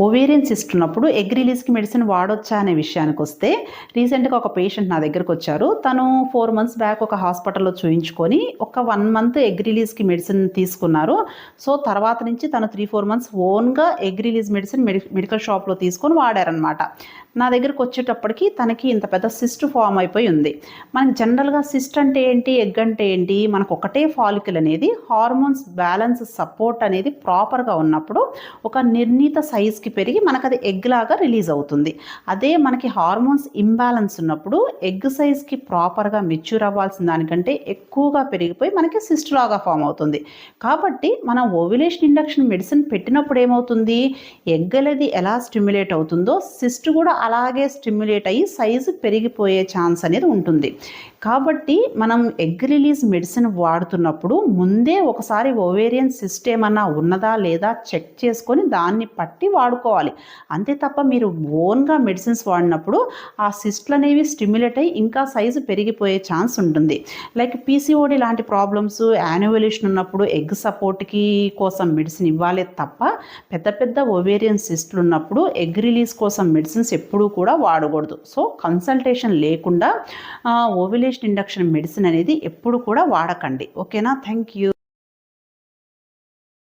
Ovarian cyst ఉన్నప్పుడు egg రిలీజ్కి medicine వాడొచ్చా అనే విషయానికి వస్తే రీసెంట్గా ఒక పేషెంట్ నా దగ్గరకు వచ్చారు. తను ఫోర్ మంత్స్ బ్యాక్ ఒక హాస్పిటల్లో చూయించుకొని ఒక వన్ మంత్ ఎగ్ రిలీజ్కి మెడిసిన్ తీసుకున్నారు. సో తర్వాత నుంచి తను త్రీ ఫోర్ మంత్స్ ఓన్గా ఎగ్ రిలీజ్ మెడిసిన్ మెడి మెడికల్ షాప్లో తీసుకొని వాడారనమాట నా దగ్గరకు వచ్చేటప్పటికి తనకి ఇంత పెద్ద సిస్ట్ ఫామ్ అయిపోయి ఉంది. మనకి జనరల్గా సిస్ట్ అంటే ఏంటి ఎగ్ అంటే ఏంటి మనకు ఒకటే ఫాలికల్ అనేది హార్మోన్స్ బ్యాలెన్స్ సపోర్ట్ అనేది ప్రాపర్గా ఉన్నప్పుడు ఒక నిర్ణీత సైజ్ సైజ్కి పెరిగి మనకు అది ఎగ్ లాగా రిలీజ్ అవుతుంది. అదే మనకి హార్మోన్స్ ఇంబ్యాలెన్స్ ఉన్నప్పుడు ఎగ్ సైజ్కి ప్రాపర్గా మెచ్యూర్ అవ్వాల్సిన దానికంటే ఎక్కువగా పెరిగిపోయి మనకి సిస్ట్ లాగా ఫామ్ అవుతుంది. కాబట్టి మనం ఓవిలేషన్ ఇండక్షన్ మెడిసిన్ పెట్టినప్పుడు ఏమవుతుంది? ఎగ్ అనేది ఎలా స్టిమ్యులేట్ అవుతుందో సిస్ట్ కూడా అలాగే స్టిమ్యులేట్ అయ్యి సైజు పెరిగిపోయే ఛాన్స్ అనేది ఉంటుంది. కాబట్టి మనం ఎగ్ రిలీజ్ మెడిసిన్ వాడుతున్నప్పుడు ముందే ఒకసారి ఓవేరియన్ సిస్ట్ ఏమన్నా ఉన్నదా లేదా చెక్ చేసుకొని దాన్ని పట్టి వాడు వాడుకోవాలి. అంతే తప్ప మీరు ఓన్గా మెడిసిన్స్ వాడినప్పుడు ఆ సిస్ట్లు అనేవి స్టిమ్యులేట్ అయ్యి ఇంకా సైజు పెరిగిపోయే ఛాన్స్ ఉంటుంది. లైక్ పీసీఓడి లాంటి ప్రాబ్లమ్స్ యాన్యువలేషన్ ఉన్నప్పుడు ఎగ్ సపోర్ట్కి కోసం మెడిసిన్ ఇవ్వాలి తప్ప పెద్ద పెద్ద ఒవేరియన్ సిస్ట్లు ఉన్నప్పుడు ఎగ్ రిలీజ్ కోసం మెడిసిన్స్ ఎప్పుడూ కూడా వాడకూడదు. సో కన్సల్టేషన్ లేకుండా ఓవిలేషన్ ఇండక్షన్ మెడిసిన్ అనేది ఎప్పుడు కూడా వాడకండి. ఓకేనా? Thank you.